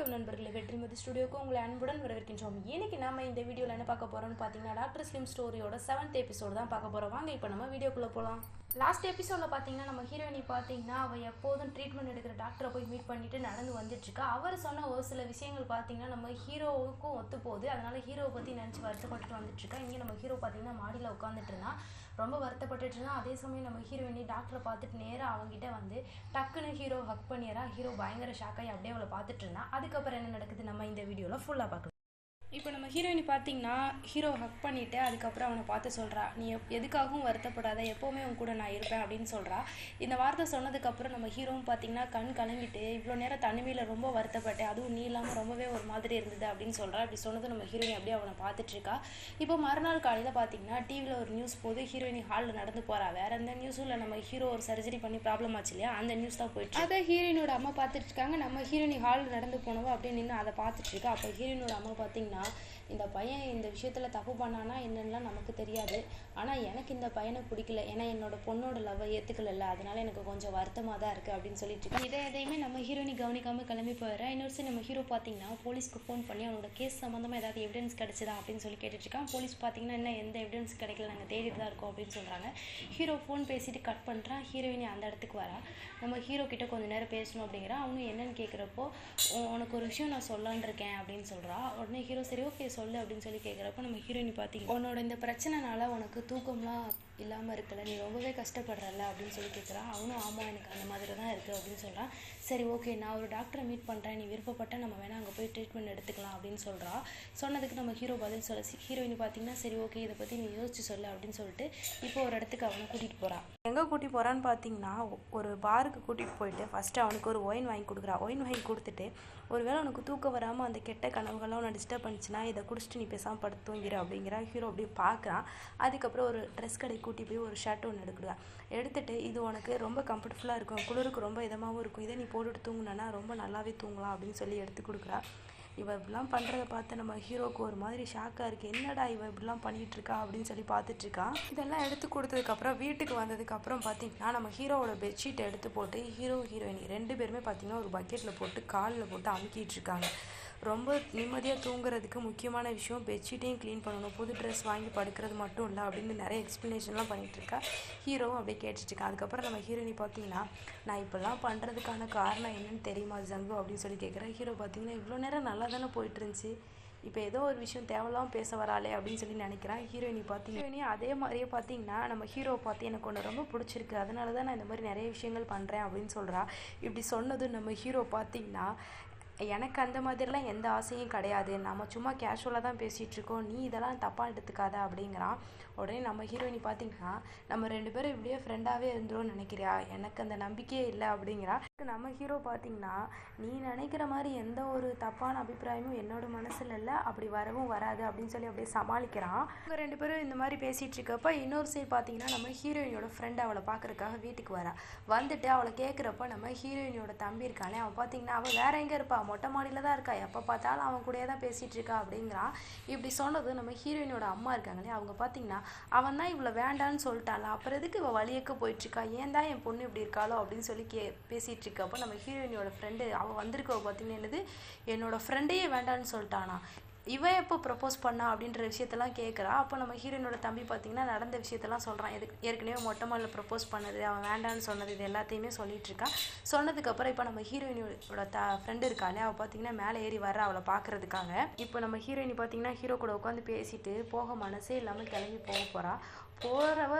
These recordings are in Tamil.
வணக்கம் நண்பர்களே. வெற்றிமதி ஸ்டுடியோக்கு உங்களை அன்புடன் வரவேற்கின்றோம். இன்னைக்கு நாம இந்த வீடியோவில் என்ன பார்க்க போறோம்னு பார்த்தீங்கன்னா டாக்டர் ஸ்லிம் ஸ்டோரியோட செவன்த் எபிசோடு தான் பார்க்க போறோம். வாங்க இப்போ நம்ம வீடியோக்குள்ளே போகலாம் லாஸ்ட் எபிசோடில் பார்த்தீங்கன்னா நம்ம ஹீரோயினி பார்த்தீங்கன்னா அவள் எப்போதும் ட்ரீட்மெண்ட் எடுக்கிற டாக்டரை போய் மீட் பண்ணிட்டு நடந்து வந்துட்டு இருக்கா. அவர் சொன்ன ஒரு சில விஷயங்கள் பார்த்தீங்கன்னா நம்ம ஹீரோவுக்கும் ஒத்து போகுது. அதனால ஹீரோவை பற்றி நினச்சி வருத்தப்பட்டுட்டு வந்துட்டு இருக்கா. இங்கே நம்ம ஹீரோ பார்த்தீங்கன்னா மாடியில் உட்காந்துட்டு இருந்தான். ரொம்ப வருத்தப்பட்டுட்டு இருந்தான். அதே சமயம் நம்ம ஹீரோயினி டாக்டரை பார்த்துட்டு நேராக அவங்ககிட்ட வந்து டக்குன்னு ஹீரோ ஹக் பண்ணிடுறா. ஹீரோ பயங்கர ஷாக்காகி அப்படியே அவளை பார்த்துட்டு இருந்தான். அதுக்கப்புறம் என்ன நடக்குது? நம்ம இந்த வீடியோவில் ஃபுல்லாக பார்க்கலாம் இப்போ நம்ம ஹீரோயினி பார்த்தீங்கன்னா ஹீரோ ஹக் பண்ணிவிட்டு அதுக்கப்புறம் அவனை பார்த்து சொல்கிறா நீ எப் எதுக்காகவும் வருத்தப்படாத எப்போவுமே உன் கூட நான் இருப்பேன் அப்படின்னு சொல்கிறா இந்த வார்த்தை சொன்னதுக்கப்புறம் நம்ம ஹீரோவும் பார்த்தீங்கன்னா கண் கலங்கிட்டு இவ்வளோ நேரம் தனிமையில் ரொம்ப வருத்தப்பட்டேன் அதுவும் நீ இல்லாமல் ரொம்பவே ஒரு மாதிரி இருந்தது அப்படின்னு சொல்கிறா அப்படி சொன்னது நம்ம ஹீரோயினி அப்படியே அவனை பார்த்துட்ருக்கா இப்போ மறுநாள் காலையில் பார்த்தீங்கன்னா டிவியில் ஒரு நியூஸ் போது ஹீரோயினி ஹாலில் நடந்து போகிறா வேறு எந்த நியூஸும் இல்லை நம்ம ஹீரோ ஒரு சர்ஜரி பண்ணி ப்ராப்ளம் ஆச்சு இல்லையா? அந்த நியூஸ் தான் போயிட்டு அதை ஹீரோயினோட அம்மா பார்த்துட்டு இருக்காங்க. நம்ம ஹீரோயினி ஹாலில் நடந்து போனவோ அப்படின்னு நின்று அதை பார்த்துட்டு இருக்கா. அப்போ ஹீரோயினோட அம்மா பார்த்தீங்கன்னா now இந்த பையன் இந்த விஷயத்தில் தப்பு பண்ணானா என்னென்னலாம் நமக்கு தெரியாது. ஆனால் எனக்கு இந்த பையனை பிடிக்கல. ஏன்னா என்னோட பொண்ணோட லவ்வை ஏற்றுக்கலல்ல அதனால எனக்கு கொஞ்சம் வருத்தமாக தான் இருக்குது அப்படின்னு சொல்லிட்டு இருக்கா. இதை எதையுமே நம்ம ஹீரோயினி கவனிக்காமல் கிளம்பி போயிடுறேன் இன்னொரு சைடு நம்ம ஹீரோ பார்த்தீங்கன்னா போலீஸ்க்கு ஃபோன் பண்ணி அவனோட கேஸ் சம்மந்தமாக ஏதாவது எவிடன்ஸ் கிடைச்சதா அப்படின்னு சொல்லி கேட்டுட்டு இருக்கான். போலீஸ் பார்த்தீங்கன்னா என்ன எந்த எவிடன்ஸ் கிடைக்கல? நாங்கள் தேடிட்டு தான் இருக்கோம் அப்படின்னு சொல்கிறாங்க ஹீரோ ஃபோன் பேசிட்டு கட் பண்ணுறான் ஹீரோயினி அந்த இடத்துக்கு வரா. நம்ம ஹீரோ கிட்ட கொஞ்ச நேரம் பேசணும் அப்படிங்கிறா. அவனும் என்னன்னு கேட்குறப்போ உனக்கு ஒரு விஷயம் நான் சொல்லலான் இருக்கேன் அப்படின்னு சொல்கிறா உடனே ஹீரோ சரி ஓகே சொல்லு அப்படின்னு சொல்லி கேட்குறப்ப நம்ம ஹீரோயினி பார்த்தீங்க உன்னோட இந்த பிரச்சனைனால உனக்கு தூக்கம்லாம் இல்லாமல் இருக்கல நீ ரொம்பவே கஷ்டப்படுறல அப்படின்னு சொல்லி கேட்குறான் அவனும் ஆமாம் எனக்கு அந்த மாதிரி தான் இருக்குது அப்படின்னு சொல்கிறான் சரி ஓகே நான் ஒரு டாக்டரை மீட் பண்ணுறேன் நீ விருப்பப்பட்ட நம்ம வேணால் அங்கே போய் ட்ரீட்மெண்ட் எடுத்துக்கலாம் அப்படின்னு சொல்கிறா சொன்னதுக்கு நம்ம ஹீரோ பதில் சொல்ல ஹீரோயின் பார்த்தீங்கன்னா சரி ஓகே இதை பற்றி நீ யோசிச்சு சொல்லு அப்படின்னு சொல்லிட்டு இப்போ ஒரு இடத்துக்கு அவனை கூட்டிகிட்டு போகிறான் எங்கே கூட்டிகிட்டு போகிறான்னு பார்த்தீங்கன்னா ஒரு பாருக்கு கூட்டிகிட்டு போயிட்டு ஃபஸ்ட்டு அவனுக்கு ஒரு ஒயின் வாங்கி கொடுக்குறா. ஒயின் வாங்கி கொடுத்துட்டு ஒருவேளை உனக்கு தூக்கம் வராமல் அந்த கெட்ட கனவுகள்லாம் உன்னை டிஸ்டர்ப் பண்ணிச்சுன்னா இதை குடிச்சிட்டு நீ பேசாமல் படுத்து தூங்கிற அப்படிங்கிற ஹீரோ அப்படியே பார்க்குறான் அதுக்கப்புறம் ஒரு ட்ரெஸ் கடை கூட்டி போய் ஒரு ஷர்ட் ஒன்று எடுக்கிறா எடுத்துட்டு இது உனக்கு ரொம்ப கம்ஃபர்டபுளாக இருக்கும். குளிருக்கு ரொம்ப இதமாகவும் இருக்கும். இதை நீ போட்டுட்டு தூங்கினா ரொம்ப நல்லாவே தூங்கலாம் அப்படின்னு சொல்லி எடுத்து கொடுக்குறா. இவள் இப்படிலாம் பண்ணுறத பார்த்து நம்ம ஹீரோக்கு ஒரு மாதிரி ஷாக்காக இருக்குது என்னடா இவள் இப்படிலாம் பண்ணிகிட்ருக்கா அப்படின்னு சொல்லி பார்த்துட்ருக்கா இதெல்லாம் எடுத்து கொடுத்ததுக்கப்புறம் வீட்டுக்கு வந்ததுக்கப்புறம் பார்த்தீங்கன்னா நம்ம ஹீரோவோட பெட்ஷீட் எடுத்து போட்டு ஹீரோ ஹீரோயினி ரெண்டு பேருமே பார்த்தீங்கன்னா ஒரு பக்கெட்டில் போட்டு காலில் போட்டு அமுக்கிட்டு இருக்காங்க ரொம்ப நிம்மதியாக தூங்குறதுக்கு முக்கியமான விஷயம் பெட்ஷீட்டையும் க்ளீன் பண்ணணும். புது ட்ரெஸ் வாங்கி படுக்கிறது மட்டும் இல்லை அப்படின்னு நிறைய எக்ஸ்ப்ளனேஷன்லாம் பண்ணிகிட்ருக்கா ஹீரோவும் அப்படியே கேட்டுட்ருக்கேன் அதுக்கப்புறம் நம்ம ஹீரோயினி பார்த்தீங்கன்னா நான் இப்போல்லாம் பண்ணுறதுக்கான காரணம் என்னென்னு தெரியுமா ஜங்கு அப்படின்னு சொல்லி கேட்குறேன் ஹீரோ பார்த்தீங்கன்னா இவ்வளோ நேரம் நல்லா தானே போயிட்டு இருந்துச்சு. இப்போ ஏதோ ஒரு விஷயம் தேவையில்லாமல் பேச வராளே அப்படின்னு சொல்லி நினைக்கிறேன் ஹீரோயினி பார்த்து ஹீரோயினி அதே மாதிரியே பார்த்தீங்கன்னா நம்ம ஹீரோவை பார்த்து எனக்கு ஒன்று ரொம்ப பிடிச்சிருக்கு. அதனால தான் நான் இந்த மாதிரி நிறைய விஷயங்கள் பண்ணுறேன் அப்படின்னு சொல்கிறா இப்படி சொன்னதும் நம்ம ஹீரோ பார்த்தீங்கன்னா எனக்கு அந்த மாதிரிலாம் எந்த ஆசையும் கிடையாது. நம்ம சும்மா கேஷுவலாக தான் பேசிகிட்டு இருக்கோம். நீ இதெல்லாம் தப்பாக எடுத்துக்காத அப்படிங்கிறான். உடனே நம்ம ஹீரோயினி பார்த்தீங்கன்னா நம்ம ரெண்டு பேரும் இப்படியே ஃப்ரெண்டாகவே இருந்துரும்னு நினைக்கிறியா? எனக்கு அந்த நம்பிக்கையே இல்லை அப்படிங்கிறா. நம்ம ஹீரோ பார்த்தீங்கன்னா நீ நினைக்கிற மாதிரி எந்த ஒரு தப்பான அபிப்பிராயமும் என்னோட மனசில் இல்லை அப்படி வரவும் வராது அப்படின்னு சொல்லி அப்படியே சமாளிக்கிறான். இவங்க ரெண்டு பேரும் இந்த மாதிரி பேசிகிட்டு இருக்கப்ப இன்னொரு சைடு பார்த்தீங்கன்னா நம்ம ஹீரோயினோட ஃப்ரெண்ட் அவளை பார்க்கறதுக்காக வீட்டுக்கு வரா. வந்துட்டு அவளை கேட்குறப்ப நம்ம ஹீரோயினோட தம்பி இருக்கானே அவன் பார்த்தீங்கன்னா அவள் வேற எங்கே இருப்பா? மொட்டை மாடியில் தான் இருக்கா? எப்போ பார்த்தாலும் அவன் கூடயே தான் பேசிகிட்டு இருக்கா? அப்படிங்கிறான். இப்படி சொன்னது நம்ம ஹீரோயினோட அம்மா இருக்காங்களே அவங்க பார்த்தீங்கன்னா அவன் தான் இவ்வளோ வேண்டான்னு சொல்லிட்டால அப்புறம் எதுக்கு இவள் வழியக்க போயிட்டுருக்கா ஏன் தான் என் பொண்ணு இப்படி இருக்காளோ? அப்படின்னு சொல்லி கே பேசிகிட்டு இருக்கப்போ நம்ம ஹீரோயினியோட ஃப்ரெண்டு அவள் வந்திருக்கவ பார்த்தீங்கன்னா என்னது? என்னோடய ஃப்ரெண்டையே வேண்டான்னு சொல்லிட்டானா. இவன் எப்போ ப்ரப்போஸ் பண்ணா அப்படின்ற விஷயத்தெல்லாம் கேட்குறா அப்போ நம்ம ஹீரோயினோட தம்பி பார்த்தீங்கன்னா நடந்த விஷயத்தெல்லாம் சொல்கிறான் எதுக்கு ஏற்கனவே மொட்டை மாலில் ப்ரப்போஸ் பண்ணது அவன் வேண்டான்னு சொன்னது இது எல்லாத்தையுமே சொல்லிகிட்டு இருக்கான் சொன்னதுக்கப்புறம் இப்போ நம்ம ஹீரோயினோட த ஃப்ரெண்டு இருக்காளே அவள் பார்த்தீங்கன்னா மேலே ஏறி வர அவளை பார்க்கறதுக்காக இப்போ நம்ம ஹீரோயினி பார்த்தீங்கன்னா ஹீரோ கூட உட்காந்து பேசிட்டு போக மனசே இல்லாமல் கிளம்பி போக போகிறா போகிறவ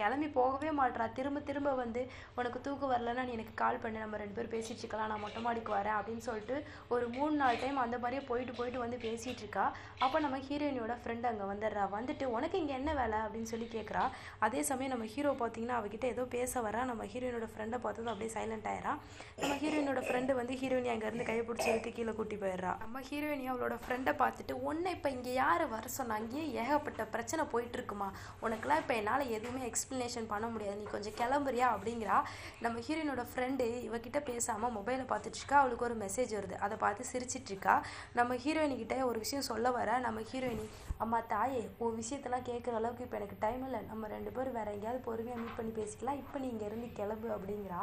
கிளம்பி போகவே மாட்றா. திரும்ப திரும்ப வந்து உனக்கு தூக்கம் வரலன்னா நீ எனக்கு கால் பண்ணு. நம்ம ரெண்டு பேரும் பேசிட்டு இருக்கலாம். நான் மொட்டை மாடிக்கு வரேன். அப்படின்னு சொல்லிட்டு ஒரு மூணு நாலு டைம் அந்த மாதிரியே போயிட்டு போயிட்டு வந்து பேசிட்டு இருக்கா. அப்போ நம்ம ஹீரோயினியோட ஃப்ரெண்ட் அங்கே வந்துடுறா. வந்துட்டு உனக்கு இங்கே என்ன வேலை? அப்படின்னு சொல்லி கேட்குறா அதே சமயம் நம்ம ஹீரோ பார்த்தீங்கன்னா அவகிட்ட ஏதோ பேச வரா நம்ம ஹீரோயினோட ஃப்ரெண்டை பார்த்ததும் அப்படியே சைலண்ட் ஆயிரா நம்ம ஹீரோயினோட ஃப்ரெண்டு வந்து ஹீரோயினி அங்கேருந்து கையை பிடிச்சி எடுத்து கீழே கூட்டி போயிடுறா. நம்ம ஹீரோயினி அவளோட ஃப்ரெண்டை பார்த்துட்டு ஒன்று இப்போ இங்கே யார் வர சொன்னாங்க ஏகப்பட்ட பிரச்சனை போயிட்டு இருக்குமா? உனக்குலாம் இப்போ என்னால் எதுவுமே எக்ஸ் எக்ஸ்ப்ளனேஷன் பண்ண முடியாது. நீ கொஞ்சம் கிளம்புறியா அப்படிங்கிறா. நம்ம ஹீரோயினோட ஃப்ரெண்டு இவகிட்ட பேசாமல் மொபைலை பார்த்துட்டு இருக்கா. அவளுக்கு ஒரு மெசேஜ் வருது. அதை பார்த்து சிரிச்சிட்ருக்கா நம்ம ஹீரோயினிக்கிட்ட ஒரு விஷயம் சொல்ல வர நம்ம ஹீரோயினி அம்மா தாயே உன் விஷயத்தெல்லாம் கேட்குற அளவுக்கு இப்போ எனக்கு டைம் இல்லை. நம்ம ரெண்டு பேரும் வேற எங்கேயாவது பொறுமையாக மீட் பண்ணி பேசிக்கலாம். இப்போ நீ இங்கேருந்து கிளம்பு அப்படிங்கிறா.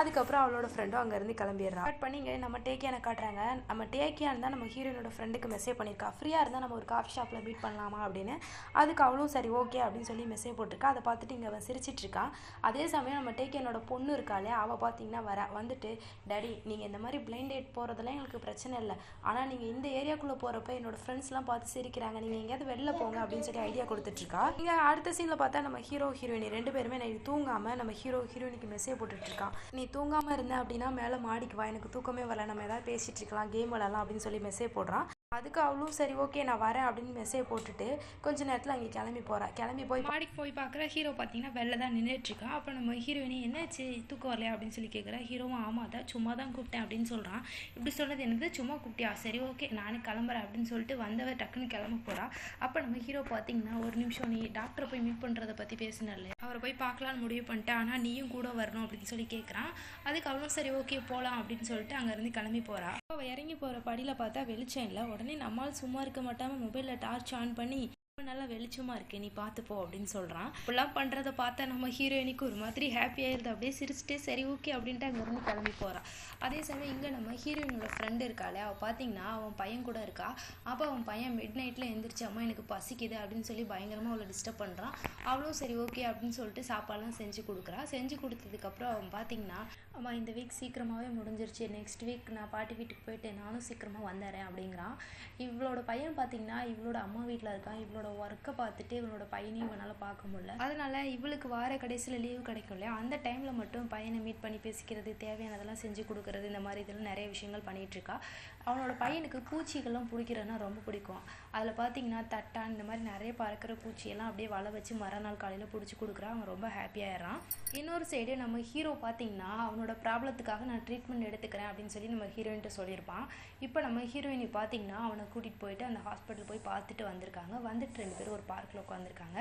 அதுக்கப்புறம் அவளோட ஃப்ரெண்டும் அங்கேருந்து கிளம்பிடுறா. கட் பண்ணி இங்கே நம்ம டேக்கியான காட்டுறாங்க. நம்ம டேக்கியா இருந்தால் நம்ம ஹீரோயினோட ஃப்ரெண்டுக்கு மெசேஜ் பண்ணியிருக்கா. ஃப்ரீயாக இருந்தால் நம்ம ஒரு காஃபி ஷாப்பில் மீட் பண்ணலாமா அப்படின்னு. அதுக்கு அவளும் சரி ஓகே அப்படின்னு சொல்லி மெசேஜ் போட்டிருக்கா. அதை பார்த்துட்டு இங்கே அவன் சிரிச்சிட்டு இருக்கான் அதே சமயம் நம்ம டேக்கியனோட பொண்ணு இருக்காளே அவள் பார்த்தீங்கன்னா வர வந்துட்டு டேடி நீங்கள் இந்த மாதிரி பிளைண்ட் டேட் போகிறதெல்லாம் எங்களுக்கு பிரச்சனை இல்லை. ஆனால் நீங்கள் இந்த ஏரியாக்குள்ளே போகிறப்ப என்னோடய ஃப்ரெண்ட்ஸ்லாம் பார்த்து சிரிக்கிறாங்க. நீங்கள் எங்கேயாவது வெளில போங்க அப்படின்னு சொல்லி ஐடியா கொடுத்துட்ருக்கா. இங்கே அடுத்த சீனில் பார்த்தா நம்ம ஹீரோ ஹீரோயினி ரெண்டு பேருமே நைட் தூங்காமல் நம்ம ஹீரோ ஹீரோயினிக்கு மெசேஜ் போட்டுட்ருக்கான் நீ தூங்காமல் இருந்த அப்படின்னா மேலே மாடிக்கு வா எனக்கு தூக்கமே வரல நம்ம ஏதாவது பேசிகிட்டு இருக்கலாம் கேம் விளாட்லாம் அப்படின்னு சொல்லி மெசேஜ் போடுறான் அதுக்கு அவளும் சரி ஓகே நான் வரேன் அப்படின்னு மெசேஜ் போட்டுட்டு கொஞ்ச நேரத்தில் அங்கே கிளம்பி போகிறா கிளம்பி போய் மாடிக்கு போய் பார்க்குற ஹீரோ பார்த்தீங்கன்னா வெளில தான் நின்றுட்டுருக்கா அப்போ நம்ம ஹீரோயினி என்னாச்சு தூக்கம் வரலையா? அப்படின்னு சொல்லி கேட்குறா ஹீரோவும் ஆமாம் தான் சும்மா தான் கூப்பிட்டேன் அப்படின்னு சொல்கிறான் இப்படி சொன்னது எனக்கு சும்மா கூப்பிட்டியா? சரி ஓகே நானே கிளம்புறேன் அப்படின்னு சொல்லிட்டு வந்தவ டக்குன்னு கிளம்ப போகிறா அப்போ நம்ம ஹீரோ பார்த்தீங்கன்னா ஒரு நிமிஷம் நீ டாக்டரை போய் மீட் பண்ணுறதை பற்றி பேசினால அவரை போய் பார்க்கலான்னு முடிவு பண்ணிட்டேன் ஆனால் நீயும் கூட வரணும் அப்படின்னு சொல்லி கேட்குறான் அதுக்கு அவளும் சரி ஓகே போகலாம் அப்படின்னு சொல்லிட்டு அங்கேருந்து கிளம்பி போகிறா அவள் இறங்கி போகிற படியில் பார்த்தா வெளிச்சம் இல்லை. உடனே நம்மால் சும்மா இருக்க மாட்டாமல் மொபைலில் டார்ச் ஆன் பண்ணி ரொம்ப நல்லா வெளிச்சமாக இருக்கு நீ பார்த்துப்போ அப்படின்னு சொல்கிறான் இப்படிலாம் பண்ணுறத பார்த்தா நம்ம ஹீரோயினுக்கு ஒரு மாதிரி ஹாப்பி ஆயிருது. அப்படியே சிரிச்சிட்டே சரி ஓகே அப்படின்ட்டு அங்கேருந்து கிளம்பி போகிறான் அதே சமயம் இங்கே நம்ம ஹீரோயினோட ஃப்ரெண்டு இருக்காளே அவள் பார்த்தீங்கன்னா அவன் பையன் கூட இருக்கா. அப்போ அவன் பையன் மிட் நைட்டில் எந்திரிச்சு அம்மா எனக்கு பசிக்குது அப்படின்னு சொல்லி பயங்கரமாக அவளை டிஸ்டர்ப் பண்ணுறான் அவளும் சரி ஓகே அப்படின்னு சொல்லிட்டு சாப்பாடுலாம் செஞ்சு கொடுக்குறா. செஞ்சு கொடுத்ததுக்கப்புறம் அவன் பார்த்தீங்கன்னா ஆமாம் இந்த வீக் சீக்கிரமாகவே முடிஞ்சிருச்சு. நெக்ஸ்ட் வீக் நான் பாட்டி வீட்டுக்கு போயிட்டு நானும் சீக்கிரமாக வந்துடுறேன் அப்படிங்கிறான் இவளோட பையன் பார்த்தீங்கன்னா இவளோட அம்மா வீட்டில் இருக்கான். இவளோட ஒர்க்கை பார்த்துட்டு இவனோட பையனையும் இவனால் பார்க்க முடியல. அதனால் இவளுக்கு வார கடைசியில் லீவு கிடைக்கும் இல்லையா? அந்த டைமில் மட்டும் பையனை மீட் பண்ணி பேசிக்கிறது தேவையானதெல்லாம் செஞ்சு கொடுக்குறது இந்த மாதிரி இதெல்லாம் நிறைய விஷயங்கள் பண்ணிகிட்ருக்கா அவனோட பையனுக்கு பூச்சிகள்லாம் பிடிக்கிறதுனா ரொம்ப பிடிக்கும். அதில் பார்த்தீங்கன்னா தட்டான் இந்த மாதிரி நிறைய பறக்கிற பூச்சியெல்லாம் அப்படியே வலை வச்சு மறுநாள் காலையில் பிடிச்சி கொடுக்குறான் அவன் ரொம்ப ஹாப்பியாயிடுறான் இன்னொரு சைடு நம்ம ஹீரோ பார்த்தீங்கன்னா அவனோட ப்ராப்ளத்துக்காக நான் ட்ரீட்மெண்ட் எடுத்துக்கிறேன் அப்படின்னு சொல்லி நம்ம ஹீரோயின்ட்ட சொல்லியிருப்பான். இப்போ நம்ம ஹீரோயினி பார்த்தீங்கன்னா அவனை கூட்டிகிட்டு போயிட்டு அந்த ஹாஸ்பிட்டல் போய் பார்த்துட்டு வந்திருக்காங்க. வந்துட்டு ரெண்டு பேரும் ஒரு பார்க்கில் உட்காந்துருக்காங்க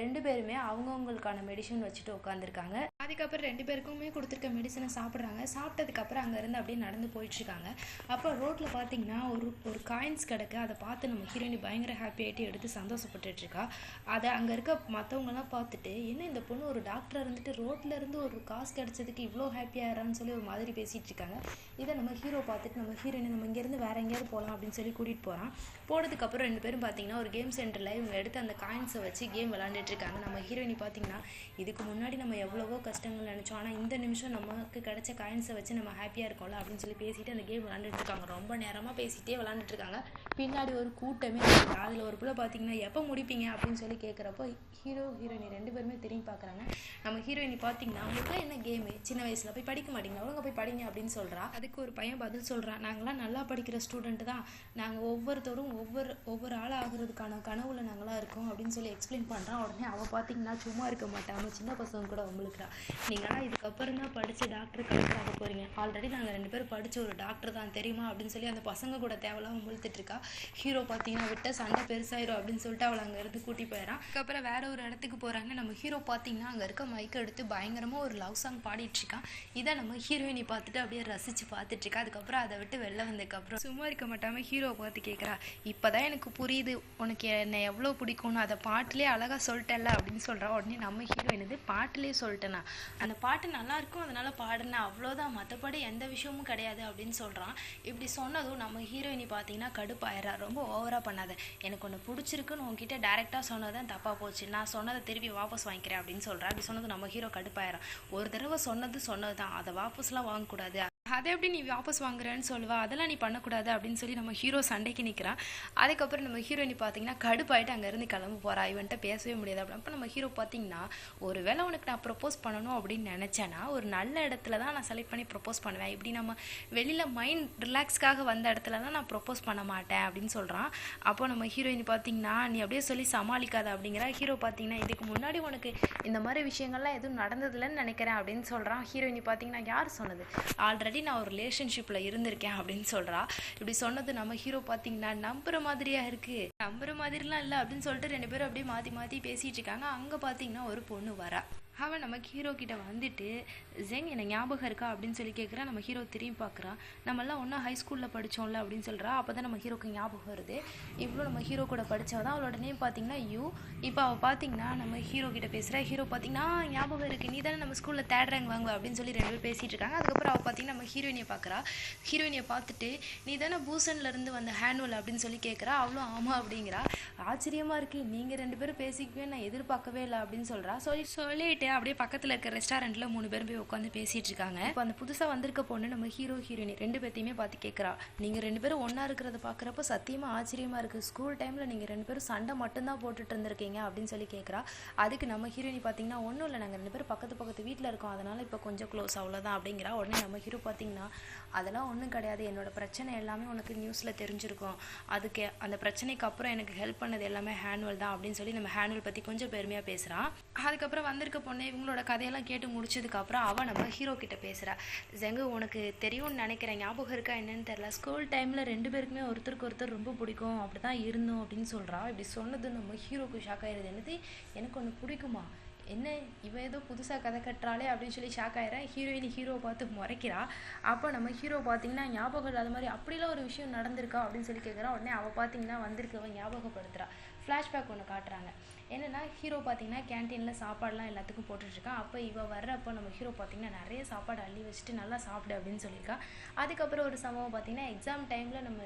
ரெண்டு பேருமே அவங்கவுங்களுக்கான மெடிசன் வச்சுட்டு உட்காந்துருக்காங்க அதுக்கப்புறம் ரெண்டு பேருக்குமே கொடுத்துருக்க மெடிசனை சாப்பிட்றாங்க. சாப்பிட்டதுக்கப்புறம் அங்கேருந்து அப்படியே நடந்து போயிட்டுருக்காங்க அப்போ ரோட்டில் பார்த்தீங்கன்னா ஒரு ஒரு காயின்ஸ் கிடக்கு. அதை பார்த்து நம்ம ஹீரோயினி பயங்கர ஹாப்பி ஆகிட்டு எடுத்து சந்தோஷப்பட்டுட்டுருக்கா அதை அங்கே இருக்க மற்றவங்கலாம் பார்த்துட்டு என்ன இந்த பொண்ணு ஒரு டாக்டராக இருந்துட்டு ரோட்ல இருந்து ஒரு காசு கிடச்சதுக்கு இவ்வளோ ஹாப்பியாகிறான்னு சொல்லி ஒரு மாதிரி பேசிகிட்டு இருக்காங்க இதை நம்ம ஹீரோ பார்த்துட்டு நம்ம ஹீரோயினை நம்ம இங்கேருந்து வேறு எங்கேயாவது போகலாம் அப்படின்னு சொல்லி கூட்டிகிட்டு போகிறான் போனதுக்கப்புறம் ரெண்டு பேரும் பார்த்தீங்கன்னா ஒரு கேம் சென்டரில் இவங்க எடுத்து அந்த காயின்ஸை வச்சு கேம் விளாண்டுட்ருக்காங்க. நம்ம ஹீரோயினி பார்த்தீங்கன்னா இதுக்கு முன்னாடி நம்ம எவ்வளவோ கஷ்டங்கள் நினச்சோம். ஆனால் இந்த நிமிஷம் நமக்கு கிடச்ச காயின்ஸை வச்சு நம்ம ஹாப்பியாக இருக்கோம்ல அப்படின்னு சொல்லி பேசிட்டு அந்த கேம் விளாண்டுட்டு இருக்காங்க ரொம்ப நேரமாக பேசிகிட்டே விளாண்டுட்டு இருக்காங்க பின்னாடி ஒரு கூட்டமே இருக்குது அதில் ஒரு பிள்ளை பார்த்தீங்கன்னா எப்போ முடிப்பீங்க? அப்படின்னு சொல்லி கேட்குறப்போ ஹீரோ ஹீரோயினி ரெண்டு பேருமே திரும்பி பார்க்குறாங்க நம்ம ஹீரோயினி பார்த்தீங்கன்னா அவங்களுக்குலாம் என்ன கேமு சின்ன வயசில் போய் படிக்க மாட்டீங்க ஒழுங்கா போய் படிங்க அப்படின்னு சொல்கிறா அதுக்கு ஒரு பையன் பதில் சொல்கிறான் நாங்களாம் நல்லா படிக்கிற ஸ்டூடெண்ட்டு தான். நாங்கள் ஒவ்வொருத்தரும் ஒவ்வொரு ஒவ்வொரு ஆள் ஆகுறதுக்கான கனவுல நாங்களாம் இருக்கோம் அப்படின்னு சொல்லி எக்ஸ்பிளைன் பண்ணுறான் உடனே அவள் பார்த்தீங்கன்னா சும்மா இருக்க மாட்டாங்க சின்ன பசங்க கூட உங்களுக்குறா நீங்களாம் இதுக்கப்புறம் தான் படித்து டாக்டர் கலெக்டர் ஆக போகிறீங்க ஆல்ரெடி நாங்கள் ரெண்டு பேரும் படித்த ஒரு டாக்டர் தான் தெரியுமா? அப்படின்னு சொல்லி அந்த பசங்க கூட தேவையில்லாமல் முழுத்துட்டு இருக்கா ஹீரோ பார்த்தீங்கன்னா விட்ட சண்டை பெருசாயிரும் அப்படின்னு சொல்லிட்டு அவளை அங்கேருந்து கூட்டி போயிடறான். அதுக்கப்புறம் வேற ஒரு இடத்துக்கு போகிறாங்க நம்ம ஹீரோ பார்த்தீங்கன்னா அங்கே இருக்க மைக்கை எடுத்து பயங்கரமாக ஒரு லவ் சாங் பாடிட்டு இருக்கான் இதை நம்ம ஹீரோயினி பார்த்துட்டு அப்படியே ரசித்து பார்த்துட்டு இருக்கா அதுக்கப்புறம் அதை விட்டு வெளில வந்ததுக்கப்புறம் சும்மா இருக்க மாட்டாமல் ஹீரோ பார்த்து கேட்குறா இப்போதான் எனக்கு புரியுது. உனக்கு என்னை எவ்வளோ பிடிக்கும்னு. அதை பாட்டிலே அழகாக சொல்லிட்டல அப்படின்னு சொல்கிறா உடனே நம்ம ஹீரோயின் இது பாட்டிலே சொல்லிட்டேனா. அந்த பாட்டு நல்லா இருக்கும். அதனால பாடுனேன் அவ்வளோதான் மற்றபடி எந்த விஷயமும் கிடையாது அப்படின்னு சொல்கிறான் இப்படி சொன்னதும் நம்ம ஹீரோயினி பார்த்தீங்கன்னா கடுப்பாயிரா ரொம்ப ஓவராக பண்ணாத. எனக்கு ஒன்று பிடிச்சிருக்குன்னு உங்ககிட்ட டேரெக்டாக சொன்னதான் தப்பாக போச்சு. நான் சொன்னதை திருப்பி வாபஸ் வாங்கிக்கிறேன் அப்படின்னு சொல்கிறேன் அப்படி சொன்னது நம்ம ஹீரோ கடுப்பாயிரம் ஒரு தடவை சொன்னது சொன்னது தான் அதை வாபஸ்லாம் வாங்கக்கூடாது. அதை எப்படி நீ வாபஸ் வாங்குறேன்னு சொல்லுவா? அதெல்லாம் நீ பண்ணக்கூடாது அப்படின்னு சொல்லி நம்ம ஹீரோ சண்டைக்கு நிற்கிறான் அதுக்கப்புறம் நம்ம ஹீரோயினி பார்த்தீங்கன்னா கடுப்பாயிட்டு அங்கேருந்து கிளம்ப போகிறா இவன்ட்ட பேசவே முடியாது. அப்படி அப்போ நம்ம ஹீரோ பார்த்தீங்கன்னா ஒரு வேளை உனக்கு நான் ப்ரப்போஸ் பண்ணணும் அப்படின்னு நினச்சேன்னா ஒரு நல்ல இடத்துல தான் நான் செலக்ட் பண்ணி ப்ரப்போஸ் பண்ணுவேன். இப்படி நம்ம வெளியில் மைண்ட் ரிலாக்ஸ்க்காக வந்த இடத்துல தான் நான் ப்ரப்போஸ் பண்ண மாட்டேன் அப்படின்னு சொல்கிறான் அப்போ நம்ம ஹீரோயின் பார்த்தீங்கன்னா நீ அப்படியே சொல்லி சமாளிக்காத அப்படிங்கிற ஹீரோ பார்த்தீங்கன்னா இதுக்கு முன்னாடி உனக்கு இந்த மாதிரி விஷயங்கள்லாம் எதுவும் நடந்ததில்லைன்னு நினைக்கிறேன் அப்படின்னு சொல்கிறான் ஹீரோயினி பார்த்தீங்கன்னா யார் சொன்னது? ஆல்ரெடி நான் ஒரு ரிலேஷன்ஷிப்பில் இருந்திருக்கேன் அப்படின்னு சொல்கிறா இப்படி சொன்னது நம்ம ஹீரோ பார்த்தீங்கன்னா நம்புற மாதிரியா இருக்கு. நம்புற மாதிரிலாம் இல்லை அப்படின்னு சொல்லிட்டு ரெண்டு பேரும் அப்படியே மாற்றி மாற்றி பேசிட்டு இருக்காங்க. அங்கே பார்த்தீங்கன்னா ஒரு பொண்ணு வரா. அவன் நம்ம ஹீரோ கிட்ட வந்துட்டு ஜெங் என்ன ஞாபகம் இருக்கா? அப்படின்னு சொல்லி கேட்குறா நம்ம ஹீரோ திரும்பி பார்க்குறா நம்மளாம் ஒன்றா ஹை ஸ்கூலில் படித்தோம்ல அப்படின்னு சொல்கிறா அப்போ தான் நம்ம ஹீரோக்கு ஞாபகம் வருது. இவ்வளோ நம்ம ஹீரோ கூட படித்தவ தான் அவளோட நேம் பார்த்தீங்கன்னா யூ. இப்போ அவள் பார்த்தீங்கன்னா நம்ம ஹீரோ கிட்ட பேசுகிறா ஹீரோ பார்த்தீங்கன்னா ஞாபகம் இருக்குது நீ தானே நம்ம ஸ்கூலில் தேர்ட் ரேங்க் வாங்குவ அப்படின்னு சொல்லி ரெண்டு பேர் பேசிகிட்டு இருக்காங்க. அதுக்கப்புறம் அவள் பார்த்தீங்கன்னா நம்ம ஹீரோயினியை பார்க்குறா ஹீரோயினியை பார்த்துட்டு நீ தானே பூசன்லேருந்து வந்த ஹேண்ட்வல் அப்படின்னு சொல்லி கேட்குறா அவளும் ஆமாம் அப்படிங்கிறா. ஆச்சரியமாக இருக்குது நீங்கள் ரெண்டு பேரும் பேசிக்கவே நான் எதிர்பார்க்கவே இல்லை அப்படின்னு சொல்கிறா சொல்லி சொல்லிட்டு அப்படியே பக்கத்தில் இருக்க ரெஸ்டாரண்ட்டில் மூணு பேரும் போய் உட்காந்து பேசிகிட்டு இருக்காங்க. இப்போ அந்த புதுசாக வந்திருக்க பொண்ணு நம்ம ஹீரோ ஹீரோயினி ரெண்டு பேர்த்தையுமே பார்த்து கேட்குறா நீங்கள் ரெண்டு பேரும் ஒன்றா இருக்கிறத பார்க்குறப்ப சத்தியமாக ஆச்சரியமாக இருக்குது ஸ்கூல் டைமில் நீங்கள் ரெண்டு பேரும் சண்டை மட்டும்தான் போட்டுட்டு இருந்திருக்கீங்க அப்படின்னு சொல்லி கேட்குறா அதுக்கு நம்ம ஹீரோயினி பார்த்தீங்கன்னா ஒன்றும் இல்லை. நாங்கள் ரெண்டு பேரும் பக்கத்து பக்கத்து வீட்டில் இருக்கோம். அதனால் இப்போ கொஞ்சம் க்ளோஸ் அவ்வளோதான் அப்படிங்கிறா. உடனே நம்ம ஹீரோ பார்த்தீங்கன்னா அதெல்லாம் ஒன்றும் கிடையாது. என்னோட பிரச்சனை எல்லாமே உனக்கு நியூஸில் தெரிஞ்சிருக்கும். அதுக்கு அந்த பிரச்சனைக்கு அப்புறம் எனக்கு ஹெல்ப் பண்ணது எல்லாமே ஹேனுவல் தான். அப்படின்னு சொல்லி நம்ம ஹேனுவல் பற்றி கொஞ்சம் பெருமையாக பேசுகிறான் அதுக்கப்புறம் வந்திருக்க பொண்ணு இவங்களோட கதையெல்லாம் கேட்டு முடிச்சதுக்கப்புறம் அவள் நம்ம ஹீரோ கிட்ட பேசுகிறா ஜெங்கு உனக்கு தெரியும்னு நினைக்கிறேன். ஞாபகம் இருக்கா என்னன்னு தெரில ஸ்கூல் டைமில் ரெண்டு பேருக்குமே ஒருத்தருக்கு ஒருத்தர் ரொம்ப பிடிக்கும். அப்படி தான் இருந்தோம் அப்படின்னு சொல்கிறா இப்படி சொன்னது நம்ம ஹீரோக்கு ஷாக் ஆயிடுது என்னது? எனக்கு ஒன்று பிடிக்குமா? என்ன? இவ ஏதோ புதுசாக கதை கட்டுறாளே அப்படின்னு சொல்லி ஷாக் ஆயிடுறேன் ஹீரோயின் ஹீரோ பார்த்து முறைக்கிறா. அப்போ நம்ம ஹீரோ பார்த்தீங்கன்னா ஞாபகம் இல்லாத மாதிரி அப்படிலாம் ஒரு விஷயம் நடந்திருக்கா? அப்படின்னு சொல்லி கேட்குறா உடனே அவள் பார்த்தீங்கன்னா வந்திருக்கவன் ஞாபகப்படுத்துகிறா ஃப்ளாஷ்பேக் ஒன்று காட்டுறாங்க. என்னன்னா ஹீரோ பார்த்தீங்கன்னா கேன்டீனில் சாப்பாடுலாம் எல்லாத்துக்கும் போட்டுட்ருக்கான் அப்போ இவ வர்றப்போ நம்ம ஹீரோ பார்த்தீங்கன்னா நிறைய சாப்பாடு அள்ளி வச்சுட்டு நல்லா சாப்பிடு அப்படின்னு சொல்லியிருக்கா. அதுக்கப்புறம் ஒரு சம்பவம் பார்த்தீங்கன்னா எக்ஸாம் டைமில் நம்ம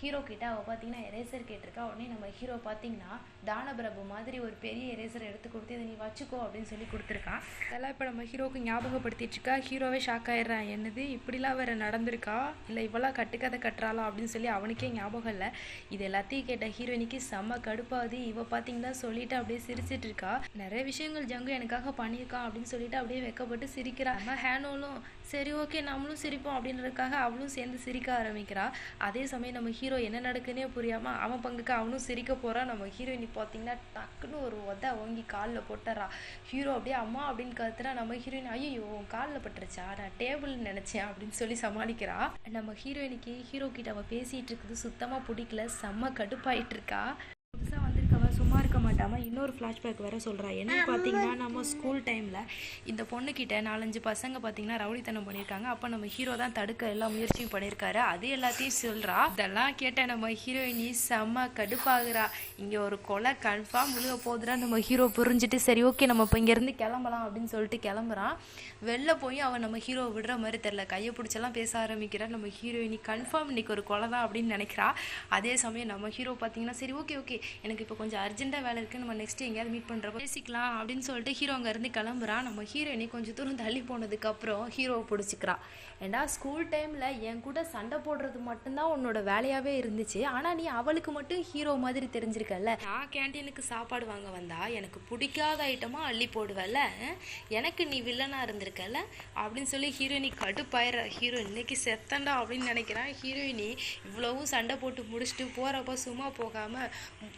ஹீரோ கிட்ட அவள் பார்த்தீங்கன்னா எரேசர் கேட்டிருக்கா. உடனே நம்ம ஹீரோ பார்த்தீங்கன்னா தானபிரபு மாதிரி ஒரு பெரிய எரேசர் எடுத்து கொடுத்து இதை நீ வச்சுக்கோ அப்படின்னு சொல்லி கொடுத்துருக்கான் அதெல்லாம் இப்போ நம்ம ஹீரோவுக்கு ஞாபகப்படுத்திட்டு இருக்கா. ஹீரோவே ஷாக் ஆயிடுறான். என்னது? இப்படிலாம் வேற நடந்திருக்கா? இல்லை இவ்வளோ கட்டுக்கதை கட்டுறாளா? அப்படின்னு சொல்லி அவனுக்கே ஞாபகம் இல்லை. இது எல்லாத்தையும் கேட்ட ஹீரோயினிக்கு செம்ம கடுப்பாகுது இவ பார்த்தீங்கன்னா சொல்லிட்டு அப்படியே சிரிச்சிட்டு இருக்கா. நிறைய விஷயங்கள் ஜங்கு எனக்காக பண்ணியிருக்கான் அப்படின்னு சொல்லிட்டு அப்படியே வெக்கப்பட்டு சிரிக்கிறா. நம்ம ஹேனோலும் சரி ஓகே நம்மளும் சிரிப்போம் அப்படின்றதுக்காக அவளும் சேர்ந்து சிரிக்க ஆரம்பிக்கிறா. அதே சமயம் நம்ம ஹீரோ என்ன நடக்குன்னே புரியாமல் அவன் பங்குக்கு அவனும் சிரிக்க போகிறான் நம்ம ஹீரோயினி பார்த்தீங்கன்னா டக்குன்னு ஒரு உத ஓங்கி காலில் போட்டுறா. ஹீரோ அப்படியே அம்மா அப்படின்னு கத்துறா. நம்ம ஹீரோயின் ஐயோ காலில் பட்டுருச்சா? நான் டேபிள் நினச்சேன் அப்படின்னு சொல்லி சமாளிக்கிறா. நம்ம ஹீரோயினுக்கு ஹீரோ கிட்ட அவள் பேசிகிட்டு இருக்குது. சுத்தமாக பிடிக்கல. செம்ம கடுப்பாயிட்டு இருக்கா. புதுசாக வந்திருக்கவ சும்மா இருக்க மாட்டாம? இன்னொரு ஃப்ளாஷ்பேக் வேற சொல்றா. என்னன்னு பார்த்தீங்கன்னா நம்ம ஸ்கூல் டைமில் இந்த பொண்ணுக்கிட்ட நாலஞ்சு பசங்க பார்த்தீங்கன்னா ரவுடித்தனம் பண்ணியிருக்காங்க. அப்போ நம்ம ஹீரோ தான் தடுக்க எல்லா முயற்சியும் பண்ணியிருக்காரு. அது எல்லாத்தையும் சொல்றா. இதெல்லாம் கேட்ட நம்ம ஹீரோயினி செம்ம கடுப்பாகுறா. இங்கே ஒரு கொலை கன்ஃபார்ம் விழுக போகுதுடா நம்ம ஹீரோ புரிஞ்சுட்டு சரி ஓகே நம்ம இப்போ இங்கேருந்து கிளம்பலாம் அப்படின்னு சொல்லிட்டு கிளம்புறான். வெளில போய் அவன் நம்ம ஹீரோ விடுற மாதிரி தெரில கையை பிடிச்செல்லாம் பேச ஆரம்பிக்கிறா. நம்ம ஹீரோயினி கன்ஃபார்ம் இன்னைக்கு ஒரு கொலை தான் அப்படின்னு நினைக்கிறா. அதே சமயம் நம்ம ஹீரோ பார்த்தீங்கன்னா சரி ஓகே ஓகே எனக்கு இப்போ கொஞ்சம் அர்ஜென்ட்டாக வேலை இருக்குது நம்ம நெக்ஸ்ட் எங்கேயாவது மீட் பண்ணுறப்ப பேசிக்கலாம் அப்படின்னு சொல்லிட்டு ஹீரோ அங்கேருந்து கிளம்புறான் நம்ம ஹீரோயினி கொஞ்சம் தூரம் தள்ளி போனதுக்கப்புறம் ஹீரோவை பிடிச்சிக்கிறான் ஏண்டா ஸ்கூல் டைமில் என் கூட சண்டை போடுறது மட்டும்தான் உன்னோட வேலையாகவே இருந்துச்சு. ஆனால் நீ அவளுக்கு மட்டும் ஹீரோ மாதிரி தெரிஞ்சிருக்கல நான் கேண்டீனுக்கு சாப்பாடு வாங்க வந்தா எனக்கு பிடிக்காத ஐட்டமாக அள்ளி போடுவல்ல? எனக்கு நீ வில்லனாக இருந்திருக்கல அப்படின்னு சொல்லி ஹீரோயினி கடுப்பாயிர ஹீரோ இன்னைக்கு செத்தண்டா அப்படின்னு நினைக்கிறான் ஹீரோயினி இவ்வளவும் சண்டை போட்டு முடிச்சுட்டு போகிறப்ப சும்மா போகாமல்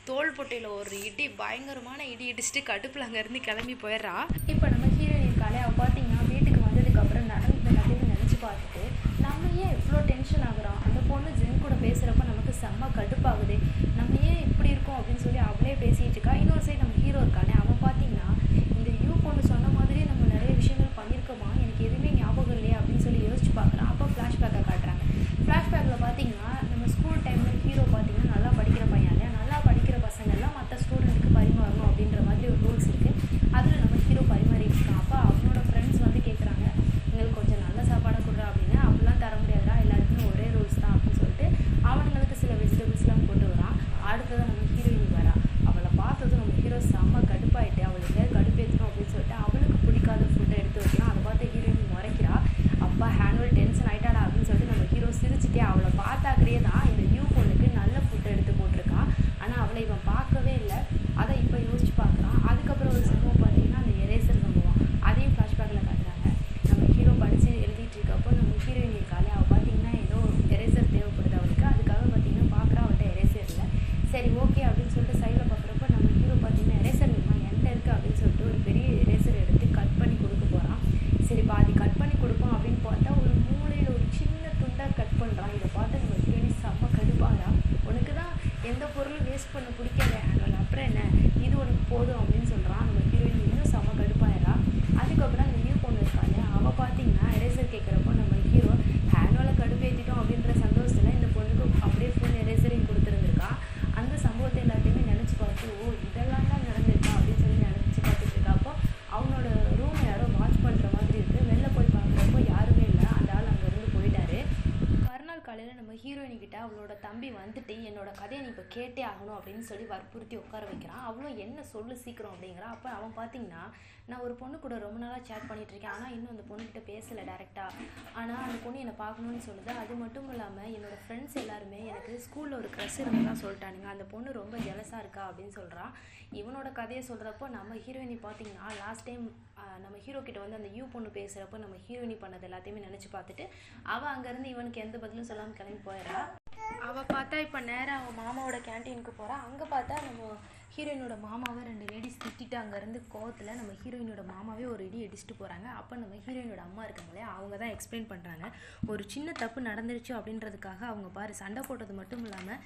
தோல் பொட்டையில் ஒரு இடி பயங்கரமான இடி இடிச்சுட்டு கடுப்பில் அங்கேருந்து கிளம்பி போயிடுறா. இப்போ நம்ம ஹீரோயின் இருக்காளே அவள் பார்த்தீங்கன்னா வீட்டுக்கு வந்ததுக்கப்புறம் நடந்த கதையை நினச்சி பார்த்துட்டு நம்ம ஏன் இவ்வளோ டென்ஷன் ஆகுறோம்? அந்த பொண்ணு ஜென் கூட பேசுகிறப்ப நமக்கு செம்ம கடுப்பாகுது. நம்ம ஏன் இப்படி இருக்கோம் அப்படின்னு சொல்லி அவளே பேசிகிட்டு இருக்கா. இன்னொரு சைடு நம்ம ஹீரோ இருக்கானே அவன் பார்த்தீங்கன்னா இந்த யூ பொண்ணு சொன்ன மாதிரியே நம்ம நிறைய விஷயங்கள் பண்ணியிருக்கோமா எனக்கு எதுவுமே ஞாபகம் இல்லையா அப்படின்னு சொல்லி யோசிச்சு பார்க்குறான் அப்போ ஃப்ளாஷ்பேக்கை காட்டுறாங்க ஃப்ளாஷ்பேக்கில் பார்த்தீங்கன்னா நம்ம ஸ்கூல் டைமில் ஹீரோ பார்த்தீங்கன்னா நல்லா படிக்கிற பையன் இல்லையா நல்லா படிக்கிற பசங்க எல்லாம் மற்ற ஸ்டூடெண்ட்டுக்கு பரிமாறணும் அப்படின்ற மாதிரி ஒரு ரூல்ஸ் இருக்குது அதில் நம்ம ஹீரோ பரிமாறிட்டு இருக்கான் அப்போ அவனோட ஃப்ரெண்ட்ஸ் வந்து கேட்குறாங்க எங்களுக்கு கொஞ்சம் நல்ல சாப்பாடாக கொடுறா அப்படின்னு அப்படிலாம் தர முடியாதுடா எல்லாருக்குமே ஒரே ரூல்ஸ் தான் அப்படின்னு சொல்லிட்டு அவனுங்களுக்கு சில வெஜிடபிள்ஸ்லாம் கொண்டு வரான் அடுத்ததான் நம்ம ஹீரோயினி வரா அவளை பார்த்ததும் நம்ம ஹீரோ செம்ம கடுப்பாயிட்டு அவளுக்கு எங்கேயாவது கடுப்பேற்றணும் அப்படின்னு சொல்லிட்டு அவளுக்கு பிடிக்காத ஃபுட்டை எடுத்து வைக்கலாம் அதை பார்த்து ஹீரோயின் முறைக்கிறா அப்பா ஹேனுவல் டென்ஷன் ஆயிட்டாடா அப்படின்னு சொல்லிட்டு நம்ம ஹீரோ சிரிச்சிட்டே அவளை பார்த்தாக்கிட்டே தான் இந்த நியூ பொண்ணுக்கு நல்ல ஃபுட்டை எடுத்து போட்டிருக்கான் ஆனால் அவளை இவன் பார்க்கவே இல்லை அதை இப்போ யோசிச்சு பார்க்குறான் அதுக்கப்புறம் ஒரு சம்பவம் பார்த்தீங்கன்னா அந்த எரேசர் சம்பவம் அதையும் ஃப்ளாஷ்பேக்கில் காட்டுறாங்க நம்ம ஹீரோ படித்து எழுதிட்டு இருக்கப்போ நம்ம ஹீரோயின் இருக்காளே அவள் பார்த்தீங்கன்னா ஏதோ எரேசர் தேவைப்படுது அவளுக்கு அதுக்காக பார்த்தீங்கன்னா பார்க்குறா அவள்கிட்ட எரேசர் இல்லை சரி ஓகே அப்படின்னு சொல்லிட்டு சைடில் பார்க்குறப்ப நம்ம ஹீரோ பார்த்தீங்கன்னா எரேசர் வேணுமா என்கிட்ட இருக்குது அப்படின்னு சொல்லிட்டு ஒரு பெரிய எரேசர் எடுத்து கட் பண்ணி கொடுக்க போகிறான் சரி பாதி கட் பண்ணி கொடுப்போம் அப்படின்னு பார்த்தா ஒரு மூலையில் ஒரு சின்ன துண்டாக கட் பண்ணுறான் இதை பார்த்து நம்ம ஹீரோயின் செம்ம கடுப்பாகிறா உனக்கு தான் எந்த பொருளும் வேஸ்ட் பண்ண பிடிக்கல ஆனால் அப்புறம் என்ன இது உனக்கு போதும் அப்படின்னு சொல்கிறான் நம்ம ஹீரோயின் இன்னும் செம்ம கடுப்பாயிரா அவளோட தம்பி வந்துட்டு என்னோட கதையை நீ இப்போ கேட்டே ஆகணும் அப்படின்னு சொல்லி வற்புறுத்தி உட்கார வைக்கிறான். அவளும் என்ன சொல்லு சீக்கிரம் அப்படிங்கிறான் அப்போ அவன் பார்த்தீங்கன்னா நான் ஒரு பொண்ணு கூட ரொம்ப நாளாக சேட் பண்ணிட்டு இருக்கேன். ஆனால் இன்னும் அந்த பொண்ணுக்கிட்ட பேசலை டேரெக்டாக ஆனால் அந்த பொண்ணு என்னை பார்க்கணும்னு சொல்லுது. அது மட்டும் இல்லாமல் என்னோட ஃப்ரெண்ட்ஸ் எல்லாருமே எனக்கு ஸ்கூலில் ஒரு க்ரஷ் இருந்ததான் சொல்லிட்டானுங்க. அந்த பொண்ணு ரொம்ப ஜெலஸாக இருக்கா அப்படின்னு சொல்கிறான் இவனோட கதையை சொல்கிறப்போ நம்ம ஹீரோயினி பார்த்தீங்கன்னா லாஸ்ட் டைம் நம்ம ஹீரோ கிட்ட வந்து அந்த யூ பொண்ணு பேசுகிறப்போ நம்ம ஹீரோயினி பண்ணது எல்லாத்தையுமே நினச்சி பார்த்துட்டு அவள் அங்கேருந்து இவனுக்கு எந்த பதிலும் சொல்லாமல் கிளம்பி போயிடுறா அவள் பார்த்தா இப்போ நேராக அவன் மாமாவோட கேன்டீனுக்கு போகிறா அங்கே பார்த்தா நம்ம ஹீரோயினோட மாமாவை ரெண்டு லேடிஸ் திட்டிட்டு அங்கேருந்து கோவத்தில் நம்ம ஹீரோயினோட மாமாவே ஒரு இடி அடிச்சுட்டு போகிறாங்க அப்போ நம்ம ஹீரோயினோட அம்மா இருக்காங்களே அவங்க தான் எக்ஸ்பிளைன் பண்ணுறாங்க ஒரு சின்ன தப்பு நடந்துருச்சு அப்படின்றதுக்காக அவங்க பாரு சண்டை போட்டது மட்டும் இல்லாமல்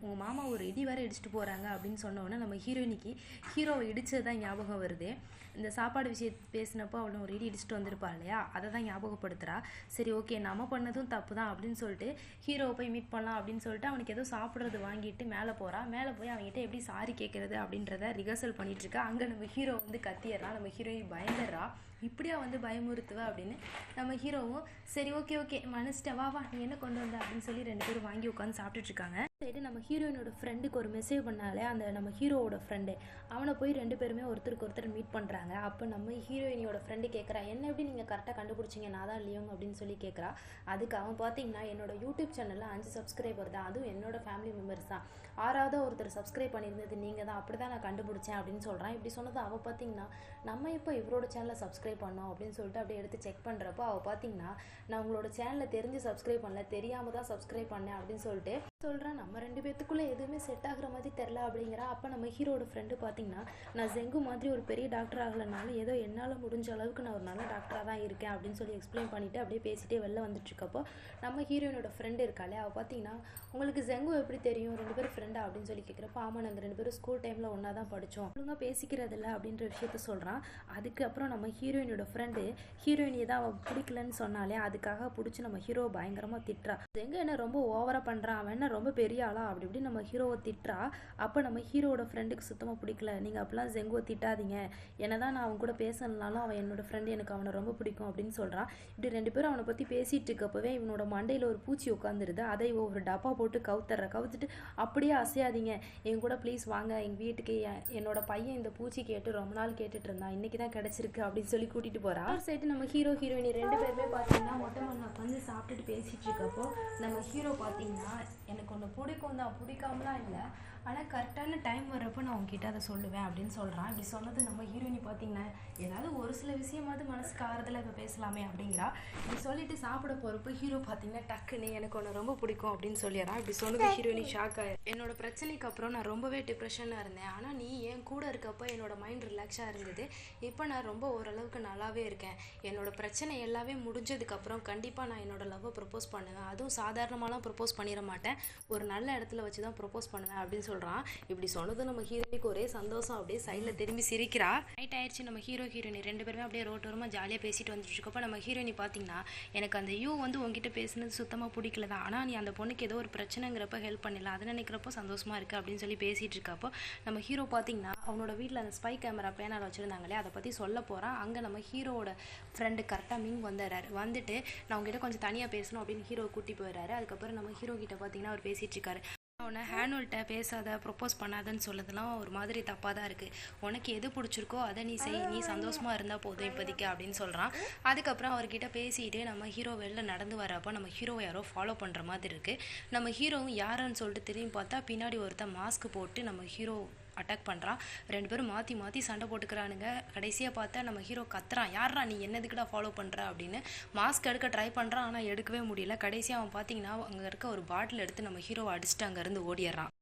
உங்கள் மாமா ஒரு இடி வரை இடிச்சிட்டு போகிறாங்க அப்படின்னு சொன்னோன்னே நம்ம ஹீரோயினிக்கு ஹீரோவை இடித்தது தான் ஞாபகம் வருது. இந்த சாப்பாடு விஷயம் பேசினப்போ அவளும் ஒரு இடி இடிச்சுட்டு வந்திருப்பா இல்லையா? அதை தான் ஞாபகப்படுத்துறா. சரி ஓகே நம்ம பண்ணதும் தப்பு தான் அப்படின்னு சொல்லிட்டு ஹீரோவை போய் மீட் பண்ணலாம் அப்படின்னு சொல்லிட்டு அவனுக்கு ஏதோ சாப்பிட்றது வாங்கிட்டு மேலே போகிறா மேலே போய் அவன்கிட்ட எப்படி சாரி கேட்குறது அப்படின்றத ரிஹர்சல் பண்ணிட்டு இருக்கா. அங்கே நம்ம ஹீரோ வந்து கத்திடுறா நம்ம ஹீரோயின் பயந்துடுறா. இப்படியா வந்து பயமுறுத்துவ அப்படின்னு நம்ம ஹீரோவும் சரி ஓகே ஓகே மனசிட்ட வா வா நீ என்ன கொண்டு வந்த? அப்படின்னு சொல்லி ரெண்டு பேரும் வாங்கி உட்காந்து சாப்பிட்டுட்டு இருக்காங்க. சரி நம்ம ஹீரோயினோட ஃப்ரெண்டுக்கு ஒரு மெசேஜ் பண்ணாலே அந்த நம்ம ஹீரோவோட ஃப்ரெண்டு அவனை போய் ரெண்டு பேருமே ஒருத்தருக்கு ஒருத்தர் மீட் பண்ணுறாங்க அப்போ நம்ம ஹீரோயினியோட ஃப்ரெண்டு கேட்குறா என்ன எப்படி நீங்கள் கரெக்டாக கண்டுபிடிச்சிங்க? நான் தான் லியோங் அப்படின்னு சொல்லி கேட்குறா அதுக்கு அவன் பார்த்தீங்கன்னா என்னோட யூடியூப் சேனலில் அஞ்சு சப்ஸ்கிரைபர் தான். அதுவும் என்னோட ஃபேமிலி மெம்பர்ஸ் தான். ஆறாவது ஒருத்தர் சப்ஸ்கிரைப் பண்ணியிருந்தது நீங்கள் தான் அப்படி தான் நான் கண்டுபிடிச்சேன் அப்படின்னு சொல்கிறான் இப்படி சொன்னது அவள் பார்த்தீங்கன்னா நம்ம இப்போ இவரோட சேனலை சப்ஸ்கிரைப் பண்ணோம் அப்படின்னு சொல்லிட்டு அப்படியே எடுத்து செக் பண்ணுறப்போ அவள் பார்த்தீங்கன்னா நான் உங்களோட சேனலை தெரிஞ்சு சப்ஸ்கிரைப் பண்ணல தெரியாமல் தான் சப்ஸ்கிரைப் பண்ணேன் அப்படின்னு சொல்லிட்டு சொல்கிறேன் நம்ம ரெண்டு பேத்துக்குள்ளே எதுவுமே செட் ஆகுற மாதிரி தெரில அப்படிங்கிறா அப்போ நம்ம ஹீரோட ஃப்ரெண்டு பார்த்தீங்கன்னா நான் ஜெங்கு மாதிரி ஒரு பெரிய டாக்டர் ஆகலைனாலும் ஏதோ என்னால் முடிஞ்ச அளவுக்கு நான் ஒரு நல்ல டாக்டராக தான் இருக்கேன் அப்படின்னு சொல்லி எக்ஸ்பிளைன் பண்ணிவிட்டு அப்படியே பேசிட்டே வெளில வந்துட்டுருக்கப்போ நம்ம ஹீரோயினோட ஃப்ரெண்டு இருக்காளே அவள் பார்த்தீங்கன்னா உங்களுக்கு ஜெங்கு எப்படி தெரியும்? ரெண்டு பேரும் ஃப்ரெண்டா அப்படின்னு சொல்லி கேட்குறப்ப ஆமாம் நாங்கள் ரெண்டு பேரும் ஸ்கூல் டைமில் ஒன்றா தான் படித்தோம் ஒழுங்காக பேசிக்கிறதில்ல அப்படின்ற விஷயத்த சொல்கிறான் அதுக்கப்புறம் நம்ம ஹீரோயினோட ஃப்ரெண்டு ஹீரோயின் தான் அவள் பிடிக்கலன்னு சொன்னாலே அதுக்காக பிடிச்சி நம்ம ஹீரோ பயங்கரமாக திட்டுறா. ஜெங்கு என்ன ரொம்ப ஓவராக பண்ணுறான் அவன் என்ன ரொம்ப பெரிய ஆளா? அப்படி இப்படி நம்ம ஹீரோவை திட்டுறா. அப்போ நம்ம ஹீரோவோட ஃப்ரெண்டுக்கு சுத்தமாக பிடிக்கல. நீங்கள் அப்பெல்லாம் ஜெங்குவை திட்டாதீங்க. என்னதான் நான் அவன் கூட பேசலனாலும் அவன் என்னோட ஃப்ரெண்டு எனக்கு அவனை ரொம்ப பிடிக்கும் அப்படின்னு சொல்கிறான் இப்படி ரெண்டு பேரும் அவனை பற்றி பேசிகிட்டு இருக்கப்பவே இவனோட மண்டையில் ஒரு பூச்சி உட்காந்துருது அதை ஒரு டப்பா போட்டு கவுத்துற. கவுத்துட்டு அப்படியே அசையாதீங்க. என் கூட ப்ளீஸ் வாங்க. எங்கள் வீட்டுக்கு என்- என்னோட பையன் இந்த பூச்சி கேட்டு ரொம்ப நாள் கேட்டுட்டு இருந்தான். இன்னைக்கு தான் கிடச்சிருக்கு அப்படின்னு சொல்லி கூட்டிகிட்டு போகிறா சைடு நம்ம ஹீரோ ஹீரோயினி ரெண்டு பேருமே பார்த்தீங்கன்னா மொட்டை மண்ணை உட்காந்து சாப்பிட்டுட்டு பேசிகிட்டு இருக்கப்போ நம்ம ஹீரோ பார்த்தீங்கன்னா எனக்கு ஒன்று பிடிக்கும் தான் பிடிக்காமலாம் இல்லை. ஆனால் கரெக்டான டைம் வரப்போ நான் உங்ககிட்ட அதை சொல்லுவேன் அப்படின்னு சொல்கிறான் இப்படி சொன்னது நம்ம ஹீரோயினி பார்த்தீங்கன்னா ஏதாவது ஒரு சில விஷயமாவது மனசுக்கு ஆறுதலாக இப்போ பேசலாமே அப்படிங்கிறா. இப்படி சொல்லிட்டு சாப்பிட போகிறப்போ ஹீரோ பார்த்தீங்கன்னா டக்குன்னு எனக்கு ஒன்று ரொம்ப பிடிக்கும் அப்படின்னு சொல்லிடுறான். இப்படி சொன்னது ஹீரோயினி ஷாக் என்னோட பிரச்சனைக்கு அப்புறம் நான் ரொம்பவே டிப்ரெஷனாக இருந்தேன். ஆனால் நீ என் கூட இருக்கப்போ என்னோட மைண்ட் ரிலாக்ஸாக இருந்தது. இப்போ நான் ரொம்ப ஓரளவுக்கு நல்லாவே இருக்கேன். என்னோட பிரச்சனை எல்லாமே முடிஞ்சதுக்கப்புறம் கண்டிப்பாக நான் என்னோட லவ்வை ப்ரப்போஸ் பண்ணுவேன். அதுவும் சாதாரணமாலாம் ப்ரப்போஸ் பண்ணிட மாட்டேன். ஒரு நல்ல இடத்துல வச்சு தான் ப்ரப்போஸ் பண்ணுவேன் அப்படின்னு சொல்கிறான் இப்படி சொன்னது நம்ம ஹீரோக்கு ஒரே சந்தோஷம். அப்படியே சைடில் திரும்பி சிரிக்கிறா. நைட் ஆயிடுச்சு நம்ம ஹீரோ ஹீரோயின் ரெண்டு பேருமே அப்படியே ரோட்டோரமாக ஜாலியாக பேசிட்டு வந்துட்டு இருக்கப்போ நம்ம ஹீரோயினி பார்த்தீங்கன்னா எனக்கு அந்த யூ வந்து உங்ககிட்ட பேசுனது சுத்தமாக பிடிக்கல தான் ஆனால் நீ அந்த பொண்ணுக்கு ஏதோ ஒரு பிரச்சனைங்கிறப்ப ஹெல்ப் பண்ணல அதை நினைக்கிறப்போ சந்தோஷமாக இருக்குது அப்படின்னு சொல்லி பேசிகிட்டு இருக்கப்போ நம்ம ஹீரோ பார்த்தீங்கன்னா அவனோட வீட்டில் அந்த ஸ்பை கேமரா பேனால் வச்சுருந்தாங்களே அதை பற்றி சொல்ல போகிறான் அங்கே நம்ம ஹீரோவோட ஃப்ரெண்டு கரெக்டாக மிங் வந்துடுறாரு. வந்துட்டு நான் உங்ககிட்ட கொஞ்சம் தனியாக பேசணும் அப்படின்னு ஹீரோ கூட்டி போயிடுறாரு. அதுக்கப்புறம் நம்ம ஹீரோ கிட்ட பார்த்தீங்கன்னா அவர் பேசிகிட்டு இருக்காரு. உன்னை ஹேனுவல்கிட்ட பேசாத ப்ரொப்போஸ் பண்ணாதன்னு சொல்லதெல்லாம் ஒரு மாதிரி தப்பாக தான் இருக்குது உனக்கு எது பிடிச்சிருக்கோ அதை நீ செய். நீ சந்தோஷமாக இருந்தால் போதும் இப்போதைக்கு அப்படின்னு சொல்கிறான் அதுக்கப்புறம் அவர்கிட்ட பேசிட்டு நம்ம ஹீரோ வெளில நடந்து வரப்போ நம்ம ஹீரோவை யாரோ ஃபாலோ பண்ணுற மாதிரி இருக்குது நம்ம ஹீரோவும் யாருன்னு சொல்லிட்டு திரும்பி பார்த்தா பின்னாடி ஒருத்தன் மாஸ்க் போட்டு நம்ம ஹீரோ அட்டாக் பண்ணுறான் ரெண்டு பேரும் மாற்றி மாற்றி சண்டை போட்டுக்கிறானுங்க. கடைசியாக பார்த்தா நம்ம ஹீரோ கத்துறான். யாரா நீ என்னதுக்குடா ஃபாலோ பண்ணுற அப்படின்னு மாஸ்க் எடுக்க ட்ரை பண்ணுறான் ஆனால் எடுக்கவே முடியல. கடைசியாக அவன் பார்த்தீங்கன்னா அங்கே இருக்க ஒரு பாட்டில் எடுத்து நம்ம ஹீரோவை அடிச்சுட்டு அங்கேருந்து ஓடிடுறான்.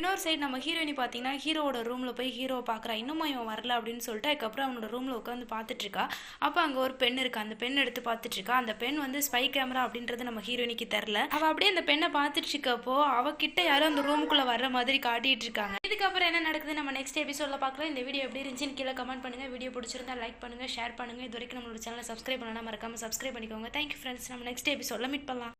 இன்னொரு சைடு நம்ம ஹீரோயினி பார்த்தீங்கன்னா ஹீரோவோட ரூமில் போய் ஹீரோவை பார்க்குறா. இன்னுமா இவன் வரல அப்படின்னு சொல்லிட்டு அதுக்கப்புறம் அவனோட ரூமில் உட்காந்து பார்த்துட்ருக்கா அப்போ அங்கே ஒரு பெண் இருக்கு. அந்த பெண் எடுத்து பார்த்துட்ருக்கா அந்த பெண் வந்து ஸ்பை கேமரா அப்படின்றது நம்ம ஹீரோயினிக்கு தெரில அவள் அப்படியே அந்த பெண்ணை பார்த்துட்டு இருக்கப்போ அவகிட்ட யாரும் அந்த ரூமுக்குள்ளே வர்ற மாதிரி காட்டிகிட்டு இருக்காங்க. இதுக்கப்புறம் என்ன நடக்குது? நம்ம நெக்ஸ்ட் எபிசோடில் பார்க்கலாம். இந்த வீடியோ எப்படி இருந்துச்சுன்னு கீழே கமெண்ட் பண்ணுங்க. வீடியோ பிடிச்சிருந்தா லைக் பண்ணுங்க ஷேர் பண்ணுங்கள் இது வரைக்கும் நம்மளோட சேனலை சப்ஸ்கிரைப் பண்ணலாம் மறக்காம சப்ஸ்கிரைப் பண்ணிக்கோங்க. தேங்க்யூ ஃப்ரெண்ட்ஸ் நம்ம நெக்ஸ்ட் எபிசோடில் மீட் பண்ணலாம்.